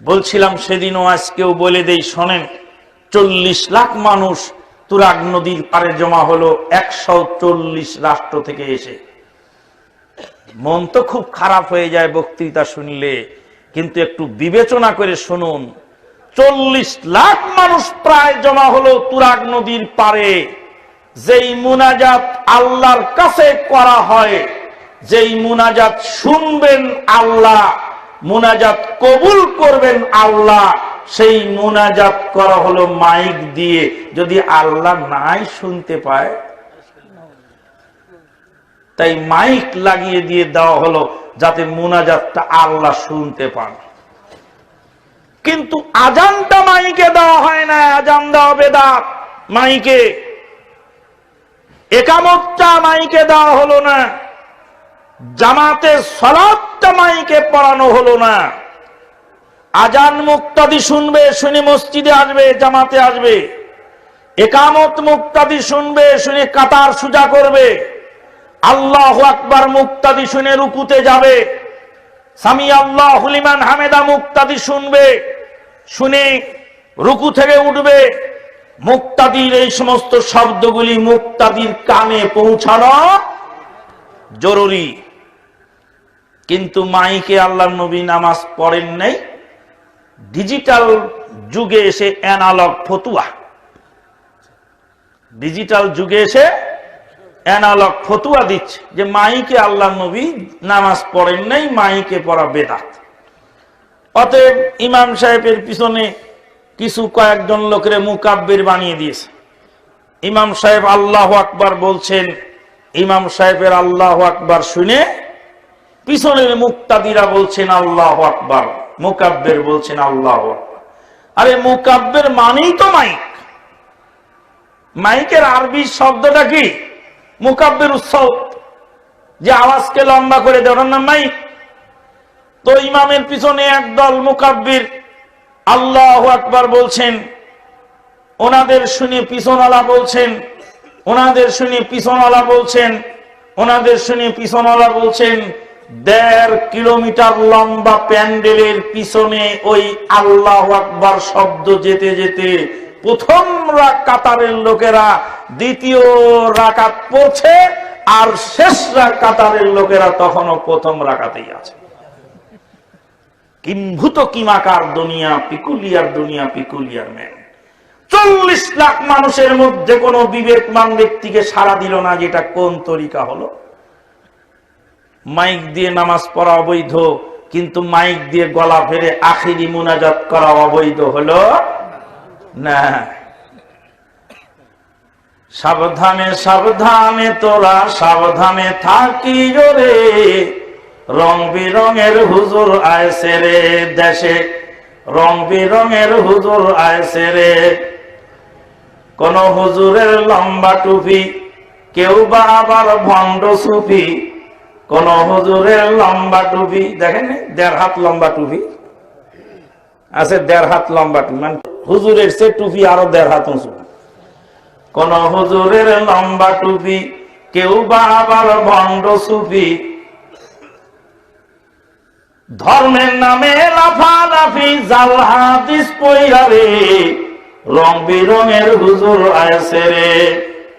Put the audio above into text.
বলছিলাম সেদিনও আজকেও বলে দেই, শোনেন, চল্লিশ লাখ মানুষ তুরাগ নদীর পারে জমা হলো, একশো চল্লিশ রাষ্ট্র থেকে এসে। মন তো খুব খারাপ হয়ে যায় বক্তৃতা শুনলে, কিন্তু একটু বিবেচনা করে শুনুন, চল্লিশ লাখ মানুষ প্রায় জমা হলো তুরাগ নদীর পারে যেই মুনাজাত আল্লাহর কাছে করা হয়, যেই মুনাজাত শুনবেন আল্লাহ মুনাজাত কবুল করবেন আল্লাহ। সেই মুনাজাত করা হলো মাইক দিয়ে। যদি আল্লাহ নাই শুনতে পায়, তাই মাইক লাগিয়ে দিয়ে দেওয়া হলো যাতে মুনাজাতটা আল্লাহ শুনতে পান। কিন্তু আজানটা মাইকে দেওয়া হয় না, আজান দেওয়া বেদাত মাইকে। একামতটা মাইকে দেওয়া হলো না। জামাতে সলাদটা মাইকে পড়ানো হলো না। আজান মুক্তাদি শুনবে, শুনে মসজিদে আসবে, জামাতে আসবে। একামত মুক্তাদি শুনবে, শুনে কাতার সুজা করবে। আল্লাহ আকবার মুক্তাদি শুনে রুকুতে যাবে। সামি আল্লাহ হুলিমান হামেদা মুক্তাদি শুনবে, শুনে রুকু থেকে উঠবে। মুক্তাদির এই সমস্ত শব্দগুলি মুক্তাদির কানে পৌঁছানো জরুরি। কিন্তু মাইকে আল্লাহ নবী নামাজ পড়েন নাই। ডিজিটাল যুগে এসে অ্যানালগ ফতুয়া। ডিজিটাল যুগে এসে অ্যানালগ ফতুয়া দিচ্ছে যে মাইকে আল্লাহ নবী নামাজ পড়েন নাই, মাইকে পড়া বেদাত। অতএব ইমাম সাহেবের পিছনে কিছু কয়েকজন লোকের মুকাব্বির বানিয়ে দিয়েছে। ইমাম সাহেব আল্লাহ আকবার বলছেন, ইমাম সাহেবের আল্লাহ আকবার শুনে পিছনের মুক্তাদিরা বলছেন আল্লাহ আকবার, মুকাব্বের বলছেন আল্লাহ আরে মুকাব্বের মানেই তো মাইক। মাইকের আরবি শব্দটা কি? মুকাব্বের উৎসব। যে আওয়াজকে লম্বা করে দেওয়ার নাম মাইক। তো ইমামের পিছনে একদল মুকাব্বির আল্লাহ আকবার বলছেন, ওনাদের শুনে পিছনওয়ালা বলছেন, ওনাদের শুনে পিছনওয়ালা বলছেন, ওনাদের শুনে পিছনওয়ালা বলছেন দেড় কিলোমিটার লম্বা প্যান্ডেলের পিছনে ওই আল্লাহ আকবার শব্দ যেতে যেতে প্রথম কাতারের লোকেরা, দ্বিতীয় রাকাত পড়ছে আর শেষ কাতারের লোকেরা তখনও প্রথম রাকাতেই আছে। কিম্ভূত কিমাকার দুনিয়া, পিকুলিয়ার দুনিয়া, পিকুলিয়ার ম্যান। চল্লিশ লাখ মানুষের মধ্যে কোনো বিবেকমান ব্যক্তিকে সাড়া দিল না যেটা কোন তরিকা হলো? মাইক দিয়ে নামাজ পড়া অবৈধ, কিন্তু মাইক দিয়ে গলা ফেরে আখিরি মুনাজাত করা অবৈধ হলো না। সাবধানে সাবধানে তোরা, সাবধানে থাকি রে। রং বেরঙের হুজুর আয়সে রে দেশে। রং বেরঙের হুজুর আয়সে রে। কোন হুজুরের লম্বা টুপি, কেউ বা আবার ভণ্ড সুফি। কোন হুজুরের লম্বা টুপি, দেখেন? দেড় হাত লম্বা টুপি। আছে দেড় হাত লম্বা টুপি মানে হুজুরের সে টুপি আরও দেড় হাত উঁচু। কোন হুজুরের লম্বা টুপি, কেউ বা আবার ভণ্ড সুফি ধর্মের নামে লাফালাফি, জাল হাদিস পইরা রং বিরঙের হুজুর আয়সে রে।